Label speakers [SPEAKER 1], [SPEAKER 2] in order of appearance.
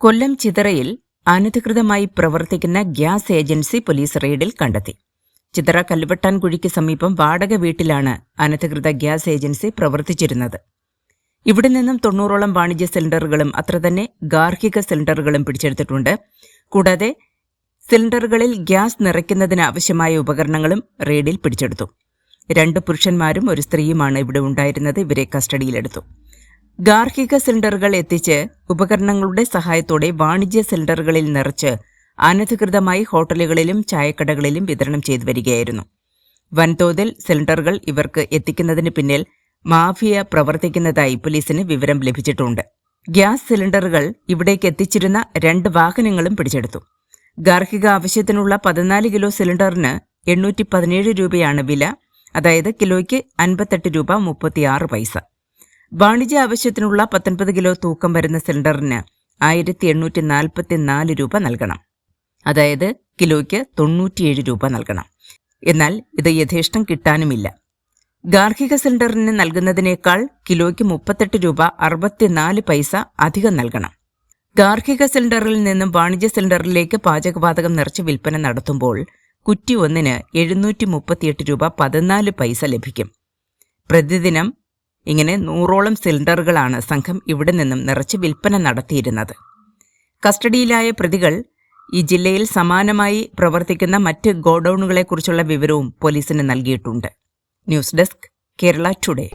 [SPEAKER 1] കൊല്ലം ചിതറയിൽ അനധികൃതമായി പ്രവർത്തിക്കുന്ന gas agency police റെയ്ഡിൽ കണ്ടെത്തി. ചിതറ കല്ലുവട്ടാൻകുഴിക്ക് സമീപം വാടക വീട്ടിലാണ് അനധികൃത ഗ്യാസ് ഏജൻസി പ്രവർത്തിച്ചിരുന്നത്. ഇവിടെ നിന്നും തൊണ്ണൂറോളം വാണിജ്യ സിലിണ്ടറുകളും അത്ര തന്നെ ഗാർഹിക സിലിണ്ടറുകളും പിടിച്ചെടുത്തിട്ടുണ്ട്. കൂടാതെ സിലിണ്ടറുകളിൽ ഗ്യാസ് നിറയ്ക്കുന്നതിന് ആവശ്യമായ ഉപകരണങ്ങളും റെയ്ഡിൽ പിടിച്ചെടുത്തു. രണ്ട് പുരുഷന്മാരും ഒരു സ്ത്രീയുമാണ് ഇവിടെ ഉണ്ടായിരുന്നത്. ഇവരെ കസ്റ്റഡിയിലെടുത്തു. ഗാർഹിക സിലിണ്ടറുകൾ എത്തിച്ച് ഉപകരണങ്ങളുടെ സഹായത്തോടെ വാണിജ്യ സിലിണ്ടറുകളിൽ നിറച്ച് അനധികൃതമായി ഹോട്ടലുകളിലും ചായക്കടകളിലും വിതരണം ചെയ്തു വരികയായിരുന്നു. വൻതോതിൽ സിലിണ്ടറുകൾ ഇവർക്ക് എത്തിക്കുന്നതിന് പിന്നിൽ മാഫിയ പ്രവർത്തിക്കുന്നതായി പോലീസിന് വിവരം ലഭിച്ചിട്ടുണ്ട്. ഗ്യാസ് സിലിണ്ടറുകൾ ഇവിടേക്ക് എത്തിച്ചിരുന്ന രണ്ട് വാഹനങ്ങളും പിടിച്ചെടുത്തു. ഗാർഹിക ആവശ്യത്തിനുള്ള പതിനാല് കിലോ സിലിണ്ടറിന് എണ്ണൂറ്റി പതിനേഴ് രൂപയാണ് വില അതായത് കിലോയ്ക്ക് അൻപത്തെട്ട് രൂപ മുപ്പത്തിയാറ് പൈസ. വാണിജ്യ ആവശ്യത്തിനുള്ള പത്തൊൻപത് കിലോ തൂക്കം വരുന്ന സിലിണ്ടറിന് ആയിരത്തി എണ്ണൂറ്റി നാൽപ്പത്തി നാല് രൂപ നൽകണം. അതായത് കിലോയ്ക്ക് തൊണ്ണൂറ്റിയേഴ് രൂപ നൽകണം. എന്നാൽ ഇത് യഥേഷ്ടം കിട്ടാനുമില്ല. ഗാർഹിക സിലിണ്ടറിന് നൽകുന്നതിനേക്കാൾ കിലോയ്ക്ക് മുപ്പത്തെട്ട് രൂപ അറുപത്തിനാല് പൈസ അധികം നൽകണം. ഗാർഹിക സിലിണ്ടറിൽ നിന്നും വാണിജ്യ സിലിണ്ടറിലേക്ക് പാചകവാതകം നിറച്ച് വിൽപ്പന നടത്തുമ്പോൾ കുറ്റി ഒന്നിന് എഴുന്നൂറ്റി മുപ്പത്തിയെട്ട് രൂപ പതിനാല് പൈസ ലഭിക്കും. പ്രതിദിനം ഇങ്ങനെ നൂറോളം സിലിണ്ടറുകളാണ് സംഘം ഇവിടെ നിന്നും നിറച്ച് വിൽപ്പന നടത്തിയിരുന്നത്. കസ്റ്റഡിയിലായ പ്രതികൾ ഈ ജില്ലയിൽ സമാനമായി പ്രവർത്തിക്കുന്ന മറ്റ് ഗോഡൌണുകളെക്കുറിച്ചുള്ള വിവരവും പോലീസിന് നൽകിയിട്ടുണ്ട്. News desk Kerala today.